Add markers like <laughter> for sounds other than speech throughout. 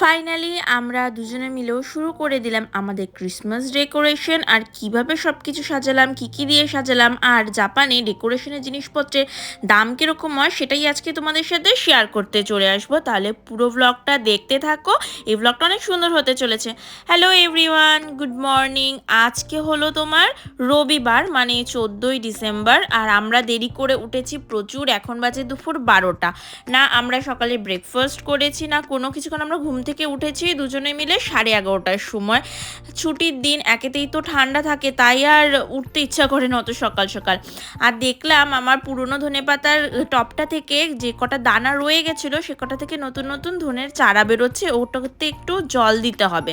Finally আমরা দুজনে মিলেও শুরু করে দিলাম আমাদের ক্রিসমাস ডেকোরেশন আর কীভাবে সব কিছু সাজালাম, কি কি দিয়ে সাজালাম, আর জাপানে ডেকোরেশনের জিনিসপত্রের দাম কীরকম হয়, সেটাই আজকে তোমাদের সাথে শেয়ার করতে চলে আসব। তাহলে পুরো ব্লগটা দেখতে থাকো। এই ব্লগটা অনেক সুন্দর হতে চলেছে। হ্যালো এভরিওয়ান গুড মর্নিং আজকে হলো তোমার রবিবার মানে চোদ্দোই ডিসেম্বর, আর আমরা দেরি করে উঠেছি প্রচুর। এখন বাজে দুপুর বারোটা। না, আমরা সকালে ব্রেকফাস্ট করেছি, না কোনো কিছুক্ষণ আমরা ঘুম থেকে উঠেছি, দুজনে মিলে সাড়ে এগারোটার সময়। ছুটির দিন একেতেই তো ঠান্ডা থাকে, তাই আর উঠতে ইচ্ছা করে না অত সকাল সকাল। আর দেখলাম আমার পুরনো ধনে পাতার টপটা থেকে যে কটা দানা রয়ে গেছিল, সে কটা থেকে নতুন নতুন ধনের চারা বেরোচ্ছে, ওটাতে একটু জল দিতে হবে।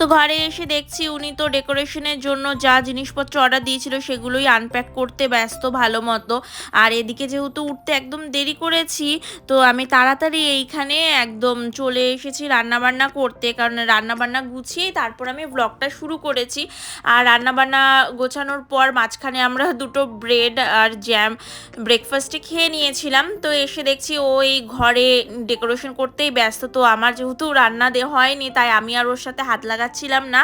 তো ঘরে এসে দেখছি উনি তো ডেকোরেশনের জন্য যা জিনিসপত্র অর্ডার দিয়েছিল সেগুলোই আনপ্যাক করতে ব্যস্ত ভালো মতো। আর এদিকে যেহেতু উঠতে একদম দেরি করেছি, তো আমি তাড়াতাড়ি এইখানে একদম চলে এসেছি রান্নাবান্না করতে। কারণ রান্নাবান্না গুছিয়েই তারপর আমি ব্লগটা শুরু করেছি। আর রান্নাবান্না গোছানোর পর মাঝখানে আমরা দুটো ব্রেড আর জ্যাম ব্রেকফাস্টে খেয়ে নিয়েছিলাম। তো এসে দেখছি ও এই ঘরে ডেকোরেশন করতেই ব্যস্ত। তো আমার যেহেতু রান্না দে হয়নি, তাই আমি আর ওর সাথে হাত লাগাচ্ছিলাম না।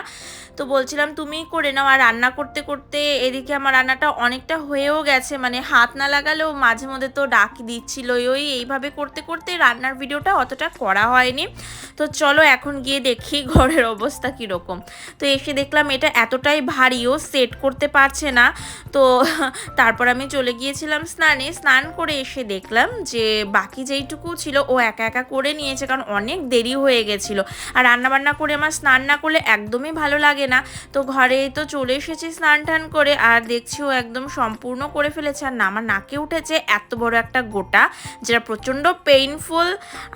তো বলছিলাম, তুমিই করে নাও। আর রান্না করতে করতে এদিকে আমার রান্নাটা অনেকটা হয়েও গেছে। মানে হাত না লাগালেও মাঝে মধ্যে তো ডাক দিচ্ছিল ওই এইভাবে করতে করতে রান্নার ভিডিওটা অতটা করা হয়নি। তো চলো এখন গিয়ে দেখি <laughs> ঘরের অবস্থা কীরকম। তো এসে দেখলাম এটা এতটাই ভারীও সেট করতে পারছে না। তো <laughs> তারপর আমি চলে গিয়েছিলাম স্নানে। স্নান করে এসে দেখলাম যে বাকি যেইটুকু ছিল ও একা একা করে নিয়েছে, কারণ অনেক দেরি হয়ে গেছিল। আর রান্নাবান্না করে, আমার স্নান না করলে একদমই ভালো লাগে না। তো ঘরে তো চলে এসেছি স্নান টান করে, আর দেখছি ও একদম সম্পূর্ণ করে ফেলেছে। আর না, আমার নাকে উঠেছে এত বড় একটা গোটা, যেটা প্রচণ্ড পেইনফুল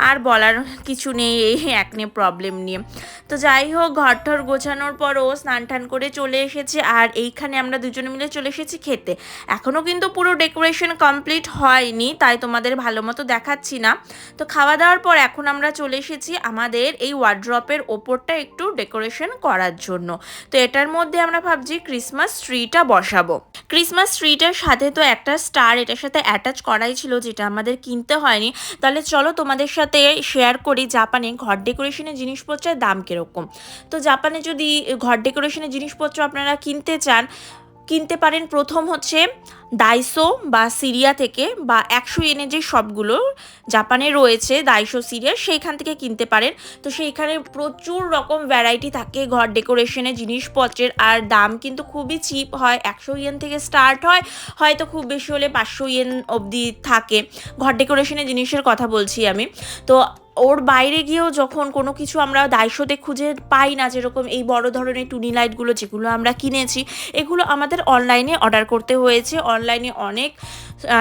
আর বলার কিছু নেই, এই একনে প্রবলেম নিয়ে। তো যাই হোক ঘর ঠর গোছানোর পর ও স্নান টান করে চলে এসেছে, আর এইখানে আমরা দুজনে মিলে চলে এসেছি খেতে। এখনও কিন্তু পুরো ডেকোরেশন কমপ্লিট হয়নি, তাই তোমাদের ভালো মতো দেখাচ্ছি না। তো খাওয়া দাওয়ার পর এখন আমরা চলে এসেছি আমাদের এই ওয়ার্ড্রপের ওপরটা একটু ডেকোরেশন করার জন্য। তো এটার মধ্যে আমরা ভাবছি ক্রিসমাস ট্রিটা বসাবো। ক্রিসমাস ট্রিটার সাথে তো একটা স্টার এটার সাথে অ্যাটাচ করাই ছিল যেটা আমাদের কিনতে হয়নি। তাহলে চলো তোমাদের সাথে শেয়ার করি জাপানে ঘর ডেকোরেশনের জিনিসপত্রের দাম কীরকম। তো জাপানে যদি ঘর ডেকোরেশনের জিনিসপত্র আপনারা কিনতে চান কিনতে পারেন। প্রথম হচ্ছে দাইসো বা সিরিয়া থেকে বা একশো এনে যে সবগুলো জাপানে রয়েছে দাইসো সিরিয়া সেইখান থেকে কিনতে পারেন। তো সেইখানে প্রচুর রকম ভ্যারাইটি থাকে, ঘর ডেকোরেশনের জিনিসপত্রের। আর দাম কিন্তু খুবই চিপ হয়, একশো ইয়েন থেকে স্টার্ট হয়। হয়তো খুব বেশি হলে পাঁচশো ইয়েন অবধি থাকে। ঘর ডেকোরেশনের জিনিসের কথা বলছি আমি। তো ওর বাইরে গিয়েও যখন কোনো কিছু আমরা দায়িত্বতে খুঁজে পাই না, যেরকম এই বড় ধরনের টুনি লাইটগুলো যেগুলো আমরা কিনেছি, এগুলো আমাদের অনলাইনে অর্ডার করতে হয়েছে। অনলাইনে অনেক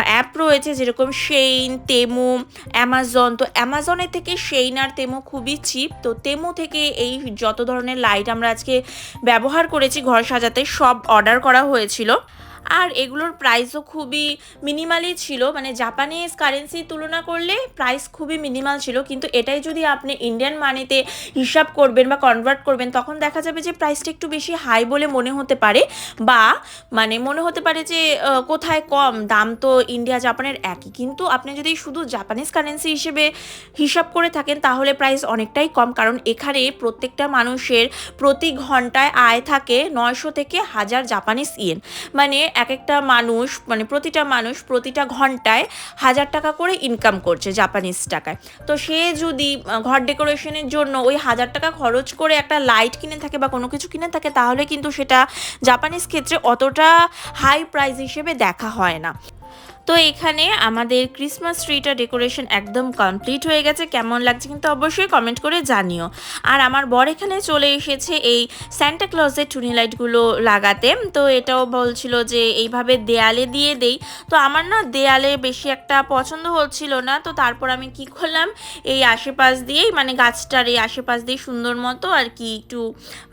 অ্যাপ রয়েছে যেরকম সেইন তেমু অ্যামাজন তো অ্যামাজনের থেকে সেইন আর তেমু খুবই চিপ তো তেমো থেকে এই যত ধরনের লাইট আমরা আজকে ব্যবহার করেছি, ঘর সাজাতে সব অর্ডার করা হয়েছিল। আর এগুলোর প্রাইসও খুবই মিনিমালই ছিল। মানে জাপানিজ কারেন্সির তুলনা করলে প্রাইস খুবই মিনিমাল ছিল। কিন্তু এটাই যদি আপনি ইন্ডিয়ান মানিতে হিসাব করবেন বা কনভার্ট করবেন, তখন দেখা যাবে যে প্রাইসটা একটু বেশি হাই বলে মনে হতে পারে বা মানে মনে হতে পারে যে কোথায় কম, দাম তো ইন্ডিয়া জাপানের একই। কিন্তু আপনি যদি শুধু জাপানিজ কারেন্সি হিসেবে হিসাব করে থাকেন, তাহলে প্রাইস অনেকটাই কম। কারণ এখানে প্রত্যেকটা মানুষের প্রতি ঘন্টায় আয় থাকে নয়শো থেকে হাজার জাপানিজ ইয়েন মানে এক একটা মানুষ মানে প্রতিটা মানুষ প্রতিটা ঘন্টায় হাজার টাকা করে ইনকাম করছে জাপানিজ টাকায়। তো সে যদি ঘর ডেকোরেশনের জন্য ওই হাজার টাকা খরচ করে একটা লাইট কিনে থাকে বা কোনো কিছু কিনে থাকে, তাহলে কিন্তু সেটা জাপানিজ ক্ষেত্রে অতটা হাই প্রাইস হিসেবে দেখা হয় না। তো এখানে আমাদের ক্রিসমাস ট্রিটা ডেকোরেশন একদম কমপ্লিট হয়ে গেছে। কেমন লাগছে কিন্তু অবশ্যই কমেন্ট করে জানিও। আর আমার বর এখানে চলে এসেছে এই স্যান্টা ক্লজের টুনি লাইটগুলো লাগাতে। তো এটাও বলছিল যে এইভাবে দেয়ালে দিয়ে দেই। তো আমার না দেয়ালে বেশি একটা পছন্দ হচ্ছিল না। তো তারপর আমি কি করলাম? এই আশেপাশ দিয়েই মানে গাছটার এই আশেপাশ দিয়ে সুন্দর মতো আর কি একটু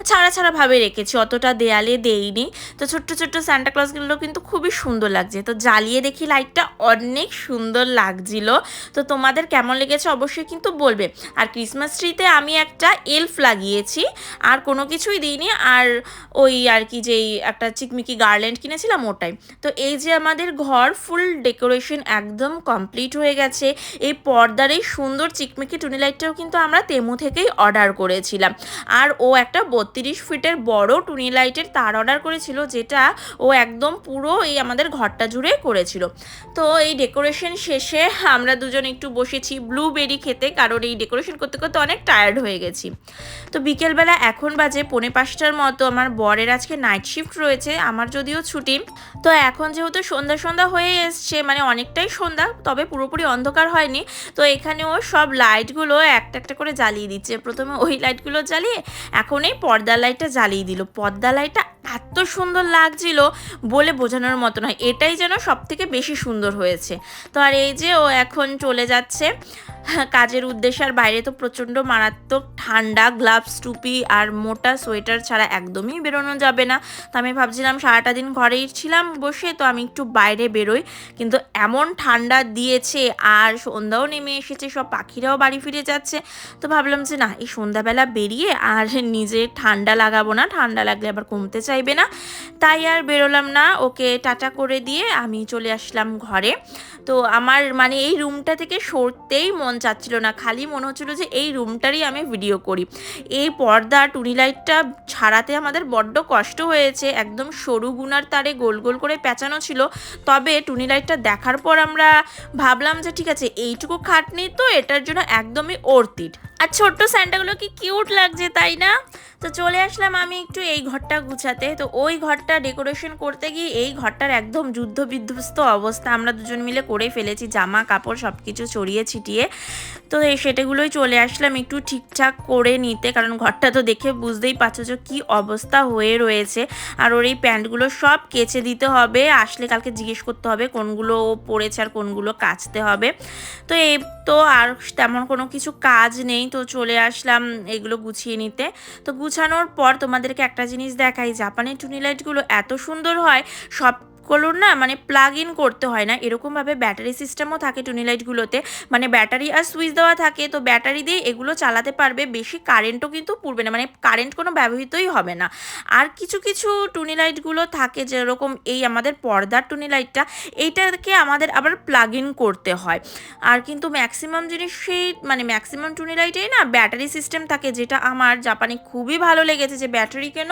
ছাড়া ছাড়াভাবে রেখেছি। অতটা দেয়ালে দেইনি। তো ছোট্ট ছোট্ট স্যান্টা ক্লজগুলো কিন্তু খুবই সুন্দর লাগছে। তো জ্বালিয়ে দেখি লাইট লাইটটা অনেক সুন্দর লাগছিল। তো তোমাদের কেমন লেগেছে অবশ্যই কিন্তু বলবে। আর ক্রিসমাস ট্রিতে আমি একটা এলফ লাগিয়েছি, আর কোনো কিছুই দিইনি। আর ওই আর কি যেই একটা চিকমিকি গার্ল্যান্ড কিনেছিলাম ওটাই। তো এই যে আমাদের ঘর ফুল ডেকোরেশন একদম কমপ্লিট হয়ে গেছে। এই পর্দার এই সুন্দর চিকমিকি টুনি লাইটটাও কিন্তু আমরা তেমু থেকেই অর্ডার করেছিলাম। আর ও একটা বত্রিশ ফিটের বড় টুনি লাইটের তার অর্ডার করেছিল, যেটা ও একদম পুরো এই আমাদের ঘরটা জুড়ে করেছিল। তো এই ডেকোরেশন শেষে আমরা দুজন একটু বসেছি ব্লুবেরি খেতে, কারণ এই ডেকোরেশন করতে করতে অনেক টায়ার্ড হয়ে গেছি। তো বিকেলবেলা এখন বাজে পৌনে পাঁচটার মতো, আমার বরের আজকে নাইট শিফট রয়েছে, আমার যদিও ছুটি। তো এখন যেহেতু সন্ধ্যা সন্ধ্যা হয়ে এসছে মানে অনেকটাই সন্ধ্যা, তবে পুরোপুরি অন্ধকার হয়নি। তো এখানেও সব লাইটগুলো একটা একটা করে জ্বালিয়ে দিচ্ছে। প্রথমে ওই লাইটগুলো জ্বালিয়ে এখন এই পর্দা লাইটটা জ্বালিয়ে দিল। পর্দা লাইটটা এত সুন্দর লাগছিল বলে বোঝানোর মতো নয়। এটাই যেন সব থেকে বেশি সুন্দর হয়েছে। তো আর এই যে ও এখন চলে যাচ্ছে কাজের উদ্দেশ্যে আর বাইরে তো প্রচণ্ড মারাত্মক ঠান্ডা গ্লাভস টুপি আর মোটা সোয়েটার ছাড়া একদমই বেরোনো যাবে না। তো আমি ভাবছিলাম সারাটা দিন ঘরেই ছিলাম বসে, তো আমি একটু বাইরে বেরোই। কিন্তু এমন ঠান্ডা দিয়েছে আর সন্ধ্যাও নেমে এসেছে, সব পাখিরাও বাড়ি ফিরে যাচ্ছে। তো ভাবলাম যে না, এই সন্ধ্যাবেলা বেরিয়ে আর নিজে ঠান্ডা লাগাবো না, ঠান্ডা লাগলে আবার কমতে চাইবে না। তাই আর বেরোলাম না, ওকে টাটা করে দিয়ে আমি চলে আসলাম ঘরে। তো আমার মানে এই রুমটা থেকে সরতেই মন চাচ্ছিল না। খালি মনে হচ্ছিল যে এই রুমটারই আমি ভিডিও করি। এই পর্দা টুনি লাইটটা ছাড়াতে আমাদের বড্ড কষ্ট হয়েছে। একদম সরু গুনার তারে গোল গোল করে পেঁচানো ছিল। তবে টুনি লাইটটা দেখার পর আমরা ভাবলাম যে ঠিক আছে, এইটুকু খাটনি তো এটার জন্য একদমই অর্তিট আর ছোট্ট স্যান্ডাগুলো কি কিউট লাগছে, তাই না? তো চলে আসলাম আমি একটু এই ঘরটা গুছাতে। তো ওই ঘরটা ডেকোরেশন করতে গিয়ে এই ঘরটার একদম যুদ্ধ বিধ্বস্ত অবস্থা। আমরা দুজন মিলে করে ফেলেছি, জামা, কাপড় সব কিছু ছড়িয়ে ছিটিয়ে। তো সেটাগুলোই চলে আসলাম একটু ঠিকঠাক করে নিতে। কারণ ঘরটা তো দেখে বুঝতেই পারছ যে কী অবস্থা হয়ে রয়েছে। আর ওর এই প্যান্টগুলো সব কেচে দিতে হবে। আসলে কালকে জিজ্ঞেস করতে হবে কোনগুলো ও পড়েছে আর কোনগুলো কাচতে হবে। তো এই তো আর তেমন কোনো কিছু কাজ নেই। তো চলে আসলাম এগুলো গুছিয়ে নিতে। তো গুছানোর পর তোমাদেরকে একটা জিনিস দেখাই। জাপানের টুনি লাইটগুলো এত সুন্দর হয় সব গুলোর না মানে প্লাগ ইন করতে হয় না। এরকমভাবে ব্যাটারি সিস্টেমও থাকে টুনি লাইটগুলোতে মানে ব্যাটারি আর সুইচ দেওয়া থাকে, তো ব্যাটারি দিয়ে এগুলো চালাতে পারবে। বেশি কারেন্টও কিন্তু পড়বে না মানে কারেন্ট কোনো ব্যবহৃতই হবে না। আর কিছু কিছু টুনি লাইটগুলো থাকে, যেরকম এই আমাদের পর্দার টুনি লাইটটা এইটাকে আমাদের আবার প্লাগ ইন করতে হয়। আর কিন্তু ম্যাক্সিমাম জিনিস সেই মানে ম্যাক্সিমাম টুনি লাইটেই না ব্যাটারি সিস্টেম থাকে, যেটা আমার জাপানে খুবই ভালো লেগেছে যে ব্যাটারি কেন?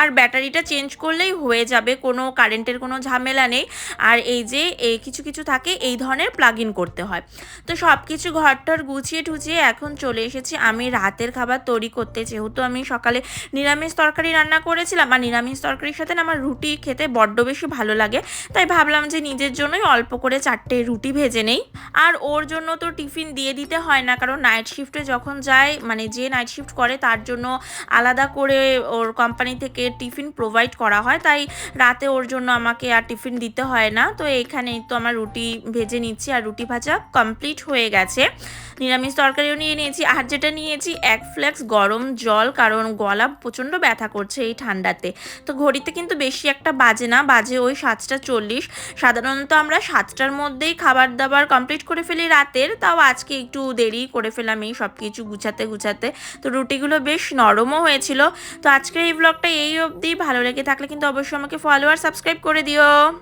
আর ব্যাটারিটা চেঞ্জ করলেই হয়ে যাবে, কোনো কারেন্টের কোনো ঝামেলা নেই। আর এই যে, এই কিছু কিছু থাকে, এই ধরনের প্লাগ ইন করতে হয়। তো সব কিছু ঘরটর গুছিয়ে টুছিয়ে এখন চলে এসেছি। আমি রাতের খাবার তৈরি করতে, যেহেতু আমি সকালে নিরামিষ তরকারি রান্না করেছিলাম, আর নিরামিষ তরকারির সাথে আমার রুটি খেতে বড্ড বেশি ভালো লাগে। তাই ভাবলাম যে নিজের জন্যই অল্প করে চারটে রুটি ভেজে নেই। আর ওর জন্য তো টিফিন দিয়ে দিতে হয় না, কারণ নাইট শিফটে যখন যায় মানে যে নাইট শিফট করে, তার জন্য আলাদা করে ওর কোম্পানি থেকে টিফিন প্রোভাইড করা হয়। তাই রাতে ওর জন্য আমাকে আর টিফিন দিতে হয় না। তো এখানেই তো আমার রুটি ভেজে নিচ্ছি আর রুটি ভাজা কমপ্লিট হয়ে গেছে। নিরামিষ তরকারিও নিয়ে নিয়েছি আর যেটা নিয়েছি এক ফ্লেক্স গরম জল, কারণ গলা প্রচণ্ড ব্যথা করছে এই ঠান্ডাতে। তো ঘড়িতে কিন্তু বেশি একটা বাজে না, বাজে ওই সাতটা চল্লিশ। সাধারণত আমরা সাতটার মধ্যেই খাবার দাবার কমপ্লিট করে ফেলি রাতের, তাও আজকে একটু দেরি করে ফেলাম এই সব কিছু গুছাতে গুছাতে। তো রুটিগুলো বেশ নরমও হয়েছিল। তো আজকের এই ব্লগটা এই অবধি। ভালো লেগে থাকলে কিন্তু অবশ্যই আমাকে ফলো আর সাবস্ক্রাইব করে দিও। 만나요.